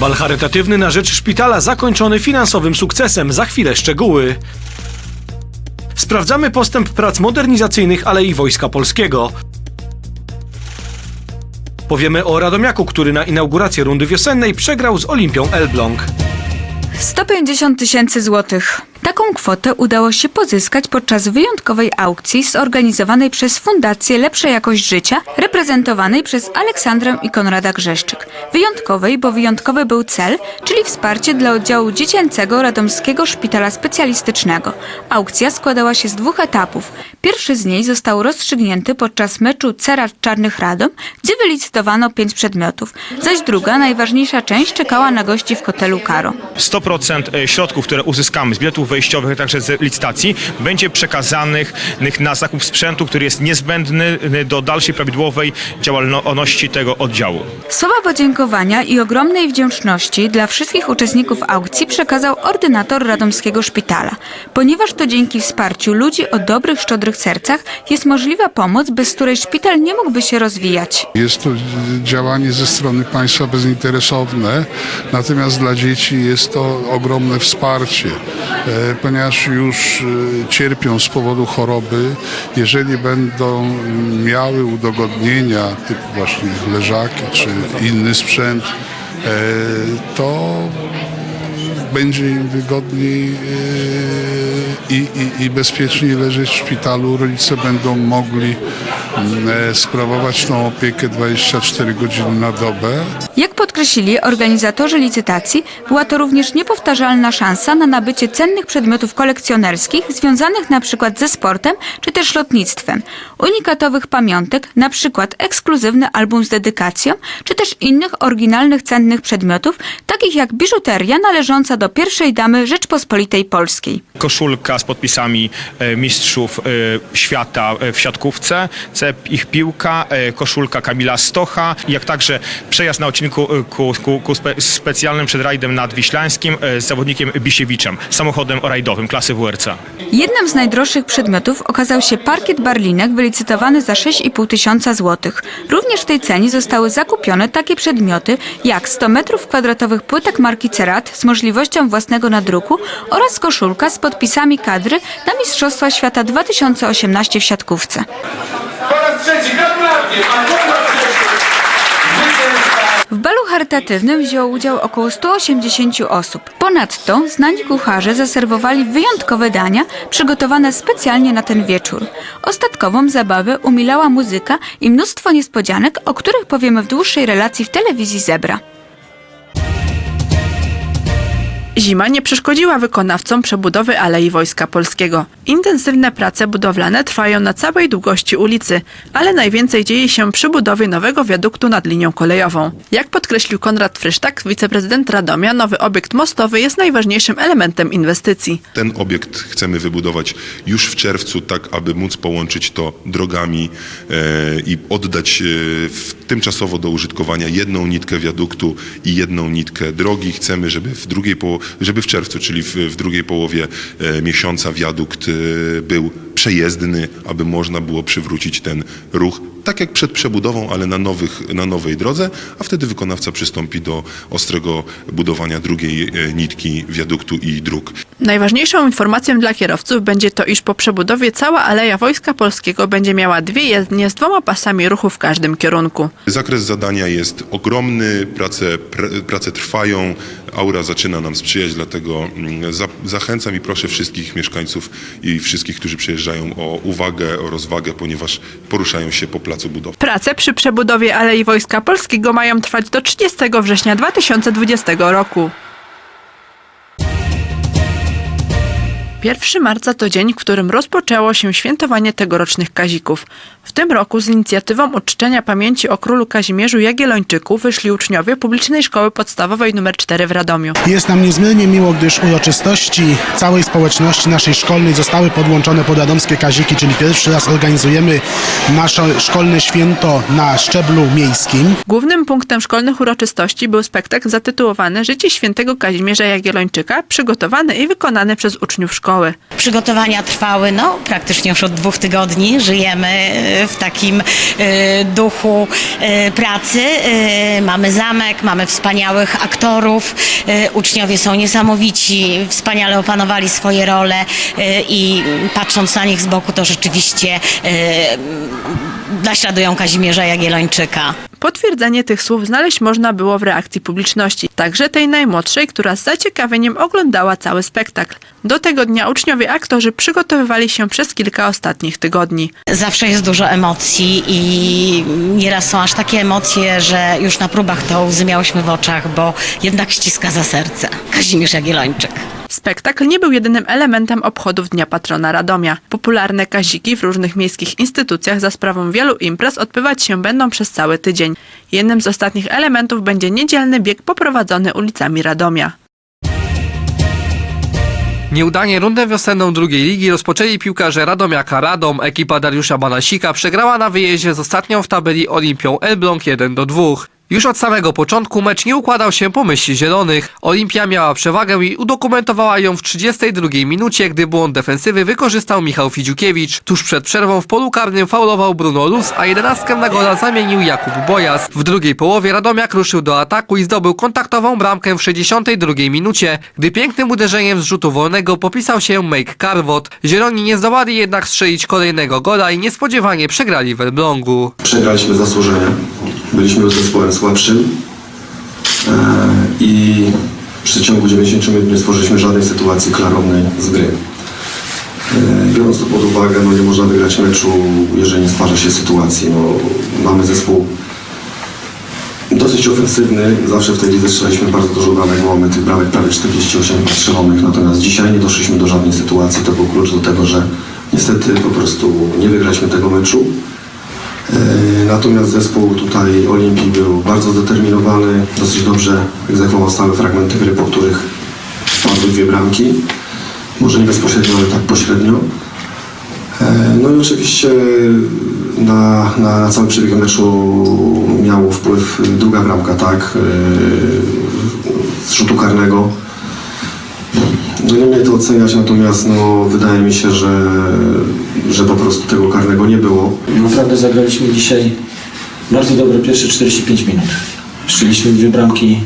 Bal charytatywny na rzecz szpitala zakończony finansowym sukcesem. Za chwilę szczegóły. Sprawdzamy postęp prac modernizacyjnych Alei Wojska Polskiego. Powiemy o Radomiaku, który na inaugurację rundy wiosennej przegrał z Olimpią Elbląg. 150 tysięcy złotych. Taką kwotę udało się pozyskać podczas wyjątkowej aukcji zorganizowanej przez Fundację Lepsza Jakość Życia, reprezentowanej przez Aleksandrę i Konrada Grzeszczyk. Wyjątkowej, bo wyjątkowy był cel, czyli wsparcie dla oddziału dziecięcego Radomskiego Szpitala Specjalistycznego. Aukcja składała się z dwóch etapów. Pierwszy z niej został rozstrzygnięty podczas meczu Cerat Czarnych Radom, gdzie wylicytowano pięć przedmiotów, zaś druga, najważniejsza część czekała na gości w hotelu Karo. 100% środków, które uzyskamy z biletów a także z licytacji, będzie przekazanych na zakup sprzętu, który jest niezbędny do dalszej prawidłowej działalności tego oddziału. Słowa podziękowania i ogromnej wdzięczności dla wszystkich uczestników aukcji przekazał ordynator Radomskiego Szpitala, ponieważ to dzięki wsparciu ludzi o dobrych, szczodrych sercach jest możliwa pomoc, bez której szpital nie mógłby się rozwijać. Jest to działanie ze strony państwa bezinteresowne, natomiast dla dzieci jest to ogromne wsparcie, e, ponieważ już e, cierpią z powodu choroby. Jeżeli będą miały udogodnienia typu właśnie leżaki czy inny sprzęt, e, to będzie im wygodniej e, i, i, i bezpieczniej leżeć w szpitalu. Rodzice będą mogli e, sprawować tą opiekę 24 godziny na dobę. Jak podkreślili organizatorzy licytacji, była to również niepowtarzalna szansa na nabycie cennych przedmiotów kolekcjonerskich związanych przykład ze sportem czy też lotnictwem, unikatowych pamiątek, przykład ekskluzywny album z dedykacją, czy też innych oryginalnych cennych przedmiotów, takich jak biżuteria należąca do pierwszej damy Rzeczpospolitej Polskiej. Koszulka z podpisami e, mistrzów e, świata e, w siatkówce, ich piłka, koszulka Kamila Stocha, jak także przejazd na odcinku e, ku, ku, ku spe, specjalnym przed rajdem nadwiślańskim e, z zawodnikiem Bisiewiczem, samochodem rajdowym klasy WRC. Jednym z najdroższych przedmiotów okazał się parkiet Barlinek wylicytowany za 6,5 tysiąca złotych. Również w tej cenie zostały zakupione takie przedmioty jak 100 metrów kwadratowych płytek marki Cerat z możliwością własnego nadruku oraz koszulka z podpisami kadry na Mistrzostwa Świata 2018 w siatkówce. Po raz trzeci, gratulacje! Pan Konrad Grzeszczyk, zwycięzca W balu charytatywnym wzięło udział około 180 osób. Ponadto znani kucharze zaserwowali wyjątkowe dania przygotowane specjalnie na ten wieczór. Ostatkową zabawę umilała muzyka i mnóstwo niespodzianek, o których powiemy w dłuższej relacji w telewizji Zebra. Zima nie przeszkodziła wykonawcom przebudowy Alei Wojska Polskiego. Intensywne prace budowlane trwają na całej długości ulicy, ale najwięcej dzieje się przy budowie nowego wiaduktu nad linią kolejową. Jak podkreślił Konrad Frysztak, wiceprezydent Radomia, nowy obiekt mostowy jest najważniejszym elementem inwestycji. Ten obiekt chcemy wybudować już w czerwcu, tak aby móc połączyć to drogami e, i oddać e, tymczasowo do użytkowania jedną nitkę wiaduktu i jedną nitkę drogi. Chcemy, żeby w drugiej poło- żeby w czerwcu, czyli w, w drugiej połowie e, miesiąca wiadukt e, był przejezdny, aby można było przywrócić ten ruch tak jak przed przebudową, ale na, nowych, na nowej drodze, a wtedy wykonawca przystąpi do ostrego budowania drugiej e, nitki wiaduktu i dróg. Najważniejszą informacją dla kierowców będzie to, iż po przebudowie cała Aleja Wojska Polskiego będzie miała dwie jezdnie z dwoma pasami ruchu w każdym kierunku. Zakres zadania jest ogromny, prace, pr, prace trwają, aura zaczyna nam sprzyjać, dlatego mm, za, zachęcam i proszę wszystkich mieszkańców i wszystkich, którzy przyjeżdżają o uwagę, o rozwagę, ponieważ poruszają się po placu budowy. Prace przy przebudowie Alei Wojska Polskiego mają trwać do 30 września 2020 roku. 1 marca to dzień, w którym rozpoczęło się świętowanie tegorocznych Kazików. W tym roku z inicjatywą uczczenia pamięci o królu Kazimierzu Jagiellończyku wyszli uczniowie publicznej szkoły podstawowej nr 4 w Radomiu. Jest nam niezmiernie miło, gdyż uroczystości całej społeczności naszej szkolnej zostały podłączone pod Radomskie Kaziki, czyli pierwszy raz organizujemy nasze szkolne święto na szczeblu miejskim. Głównym punktem szkolnych uroczystości był spektakl zatytułowany Życie świętego Kazimierza Jagiellończyka, przygotowany i wykonany przez uczniów szkoły. Szkoły. Przygotowania trwały no, praktycznie już od dwóch tygodni. Żyjemy e, w takim e, duchu e, pracy. Mamy zamek, mamy wspaniałych aktorów. Uczniowie są niesamowici, wspaniale opanowali swoje role i patrząc na nich z boku to rzeczywiście naśladują Kazimierza Jagiellończyka. Potwierdzenie tych słów znaleźć można było w reakcji publiczności, także tej najmłodszej, która z zaciekawieniem oglądała cały spektakl. Do tego dnia uczniowie aktorzy przygotowywali się przez kilka ostatnich tygodni. Zawsze jest dużo emocji i nieraz są aż takie emocje, że już na próbach to łzy miałyśmy w oczach, bo jednak ściska za serce. Kazimierz Jagiellończyk. Spektakl nie był jedynym elementem obchodów Dnia Patrona Radomia. Popularne kaziki w różnych miejskich instytucjach za sprawą wielu imprez odbywać się będą przez cały tydzień. Jednym z ostatnich elementów będzie niedzielny bieg poprowadzony ulicami Radomia. Nieudanie rundę wiosenną drugiej ligi rozpoczęli piłkarze Radomiaka Radom. Ekipa Dariusza Banasika przegrała na wyjeździe z ostatnią w tabeli Olimpią Elbląg 1 do 2. Już od samego początku mecz nie układał się po myśli zielonych. Olimpia miała przewagę i udokumentowała ją w 32 minucie, gdy błąd defensywy wykorzystał Michał Fidziukiewicz. Tuż przed przerwą w polu karnym faulował Bruno Luz, a jedenastkę na gola zamienił Jakub Bojas. W drugiej połowie Radomiak ruszył do ataku i zdobył kontaktową bramkę w 62 minucie, gdy pięknym uderzeniem z rzutu wolnego popisał się Make Carvot. Zieloni nie zdołali jednak strzelić kolejnego gola i niespodziewanie przegrali w Elblągu. Przegraliśmy zasłużenie. Byliśmy już zespołem słabszym e, i w przeciągu 90 minut nie stworzyliśmy żadnej sytuacji klarownej z gry. E, Biorąc to pod uwagę, no nie można wygrać meczu, jeżeli nie stwarza się sytuacji. No, mamy zespół dosyć ofensywny. Zawsze w tej lidze strzelaliśmy bardzo dużo bramek, mamy tych bramek prawie 48 strzelonych. Natomiast dzisiaj nie doszliśmy do żadnej sytuacji. To był klucz do tego, że niestety po prostu nie wygraliśmy tego meczu. E, Natomiast zespół tutaj Olimpii był bardzo zdeterminowany, dosyć dobrze egzekwował stałe fragmenty gry, po których padły dwie bramki. Może nie bezpośrednio, ale tak pośrednio. E, No i oczywiście na, na, na cały przebieg meczu miał wpływ druga bramka, tak, e, z rzutu karnego. No nie mnie to oceniać, natomiast no, wydaje mi się, że, że po prostu tego karnego nie było. Naprawdę zagraliśmy dzisiaj bardzo dobre pierwsze 45 minut. Strzeliśmy dwie bramki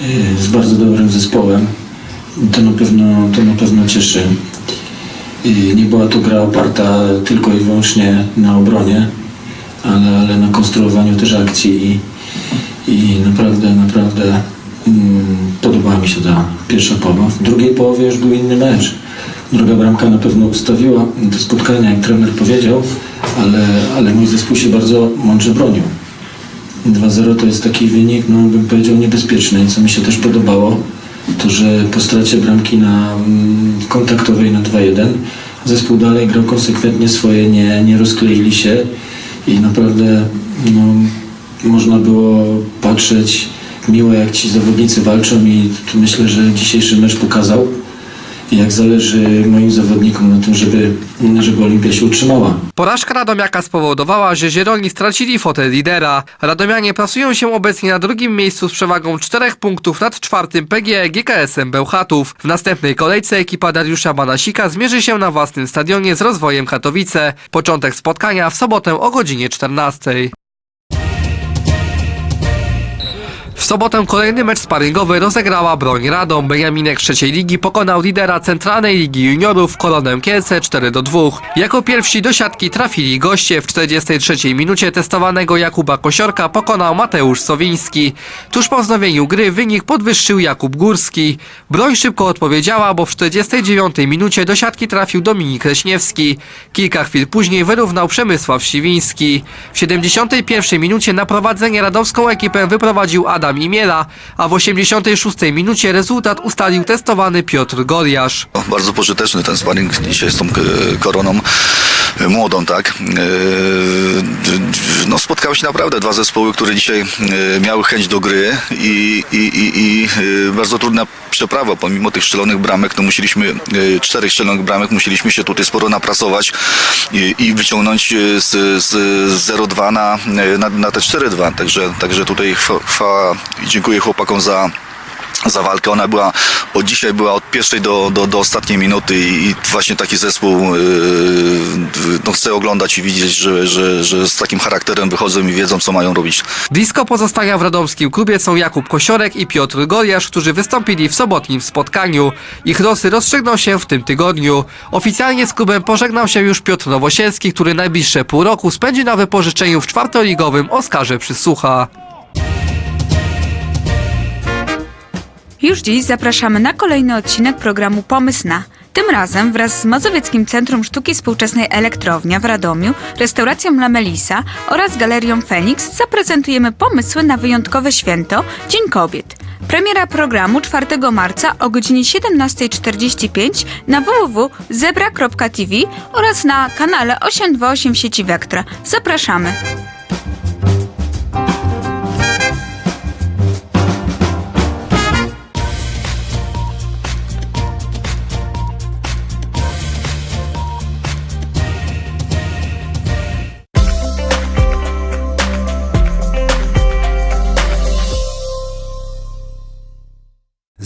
y, z bardzo dobrym zespołem. To na pewno, to na pewno cieszy. Y, Nie była to gra oparta tylko i wyłącznie na obronie, ale, ale na konstruowaniu też akcji i, i naprawdę, naprawdę podobała mi się ta pierwsza połowa. W drugiej połowie już był inny mecz. Druga bramka na pewno ustawiła to spotkanie, jak trener powiedział, ale, ale mój zespół się bardzo mądrze bronił. 2-0 to jest taki wynik, no bym powiedział, niebezpieczny. Co mi się też podobało, to że po stracie bramki na mm, kontaktowej na 2-1 zespół dalej grał konsekwentnie swoje, nie, nie rozkleili się i naprawdę no, można było patrzeć miło jak ci zawodnicy walczą i myślę, że dzisiejszy mecz pokazał jak zależy moim zawodnikom na tym, żeby, żeby Olimpia się utrzymała. Porażka Radomiaka spowodowała, że Zieloni stracili fotel lidera. Radomianie plasują się obecnie na drugim miejscu z przewagą czterech punktów nad czwartym PGE GKS-em Bełchatów. W następnej kolejce ekipa Dariusza Banasika zmierzy się na własnym stadionie z rozwojem Katowice. Początek spotkania w sobotę o godzinie 14. W sobotę kolejny mecz sparingowy rozegrała Broń Radom. Beniaminek trzeciej ligi pokonał lidera Centralnej Ligi Juniorów Koronę Kielce 4 do 2. Jako pierwsi do siatki trafili goście. W 43 minucie testowanego Jakuba Kosiorka pokonał Mateusz Sowiński. Tuż po wznowieniu gry wynik podwyższył Jakub Górski. Broń szybko odpowiedziała, bo w 49 minucie do siatki trafił Dominik Leśniewski. Kilka chwil później wyrównał Przemysław Siwiński. W 71 minucie na prowadzenie radomską ekipę wyprowadził Adam Imiela, a w 86 minucie rezultat ustalił testowany Piotr Goriasz. Bardzo pożyteczny ten sparring dzisiaj z tą e, koroną młodą, tak. E, No, spotkały się naprawdę dwa zespoły, które dzisiaj e, miały chęć do gry i, i, i, i e, bardzo trudna przeprawa, pomimo tych strzelonych bramek, no musieliśmy, czterech strzelonych bramek, musieliśmy się tutaj sporo napracować i, i wyciągnąć z, z 0,2 na, na, na te 4,2, także, także tutaj chwa- chwała i dziękuję chłopakom za za walkę. Ona była od dzisiaj była od pierwszej do, do, do ostatniej minuty i, i właśnie taki zespół yy, no, chce oglądać i widzieć, że, że, że z takim charakterem wychodzą i wiedzą, co mają robić. Blisko pozostania w radomskim klubie są Jakub Kosiorek i Piotr Goliarz, którzy wystąpili w sobotnim spotkaniu. Ich losy rozstrzygną się w tym tygodniu. Oficjalnie z klubem pożegnał się już Piotr Nowosielski, który najbliższe pół roku spędzi na wypożyczeniu w czwartoligowym Oskarze Przysłucha. Już dziś zapraszamy na kolejny odcinek programu Pomysł na. Tym razem wraz z Mazowieckim Centrum Sztuki Współczesnej Elektrownia w Radomiu, restauracją La Melisa oraz Galerią Feniks zaprezentujemy pomysły na wyjątkowe święto Dzień Kobiet. Premiera programu 4 marca o godzinie 17.45 na www.zebra.tv oraz na kanale 828 sieci Vectra. Zapraszamy!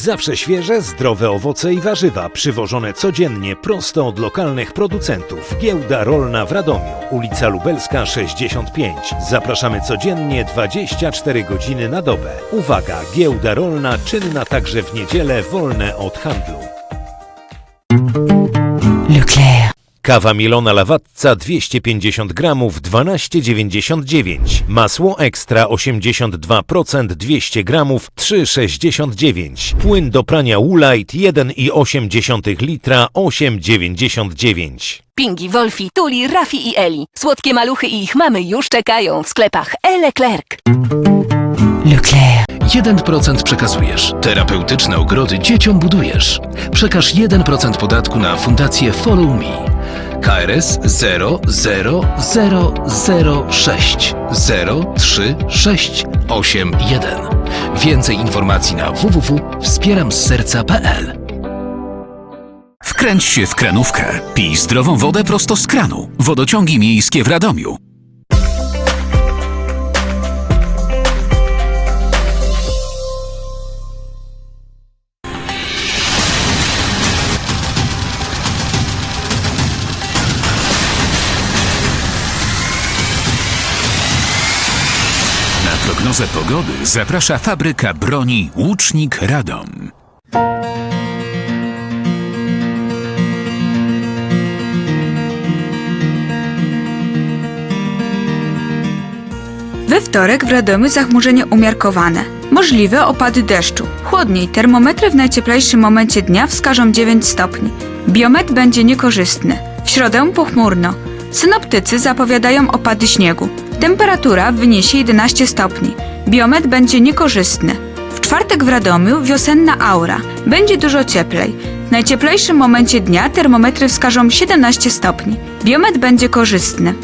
Zawsze świeże, zdrowe owoce i warzywa przywożone codziennie prosto od lokalnych producentów. Giełda Rolna w Radomiu, ulica Lubelska 65. Zapraszamy codziennie 24 godziny na dobę. Uwaga, giełda rolna czynna także w niedzielę, wolne od handlu. Kawa Milona Lawatca 250 gramów 12,99. Masło ekstra 82% 200 gramów 3,69. Płyn do prania Woolite 1,8 litra 8,99. Pingi, Wolfi, Tuli, Rafi i Eli. Słodkie maluchy i ich mamy już czekają w sklepach E-Leclerc. 1% przekazujesz. Terapeutyczne ogrody dzieciom budujesz. Przekaż 1% podatku na fundację Follow Me. KRS 00006 03681. Więcej informacji na www.wspieramzserca.pl Wkręć się w kranówkę. Pij zdrową wodę prosto z kranu. Wodociągi miejskie w Radomiu. Prognozę pogody zaprasza fabryka broni Łucznik Radom. We wtorek w Radomiu zachmurzenie umiarkowane. Możliwe opady deszczu. Chłodniej, termometry w najcieplejszym momencie dnia wskażą 9 stopni. Biometr będzie niekorzystny. W środę pochmurno. Synoptycy zapowiadają opady śniegu. Temperatura wyniesie 11 stopni. Biometr będzie niekorzystny. W czwartek w Radomiu wiosenna aura. Będzie dużo cieplej. W najcieplejszym momencie dnia termometry wskażą 17 stopni. Biometr będzie korzystny.